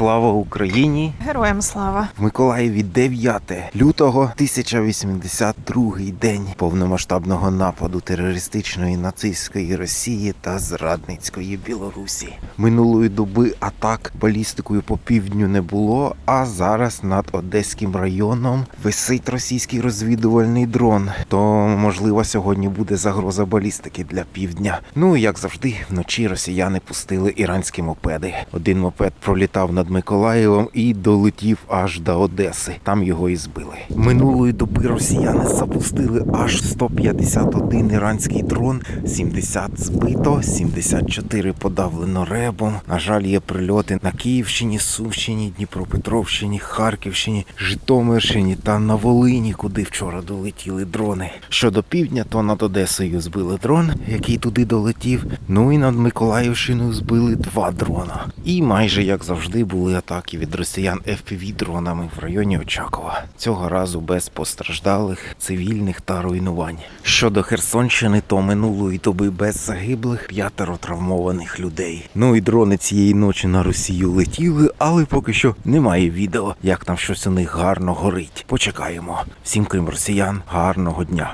Слава Україні! Героям слава. В Миколаєві 9 лютого 1082 день повномасштабного нападу терористичної нацистської Росії та зрадницької Білорусі. Минулої доби атак балістикою по півдню не було, а зараз над Одеським районом висить російський розвідувальний дрон. То можливо сьогодні буде загроза балістики для півдня. Ну як завжди, вночі росіяни пустили іранські мопеди. Один мопед пролітав Миколаєвом і долетів аж до Одеси. Там його і збили. Минулої доби росіяни запустили аж 151 іранський дрон, 70 збито, 74 подавлено ребом. На жаль, є прильоти на Київщині, Сумщині, Дніпропетровщині, Харківщині, Житомирщині та на Волині, куди вчора долетіли дрони. Щодо півдня, то над Одесою збили дрон, який туди долетів. Ну і над Миколаївщиною збили два дрона. І майже як завжди були атаки від росіян fpv дронами в районі Очакова. Цього разу без постраждалих, цивільних та руйнувань. Щодо Херсонщини, то минулої доби без загиблих п'ятеро травмованих людей. Ну і дрони цієї ночі на Росію летіли, але поки що немає відео, як там щось у них гарно горить. Почекаємо. Всім крім росіян, гарного дня.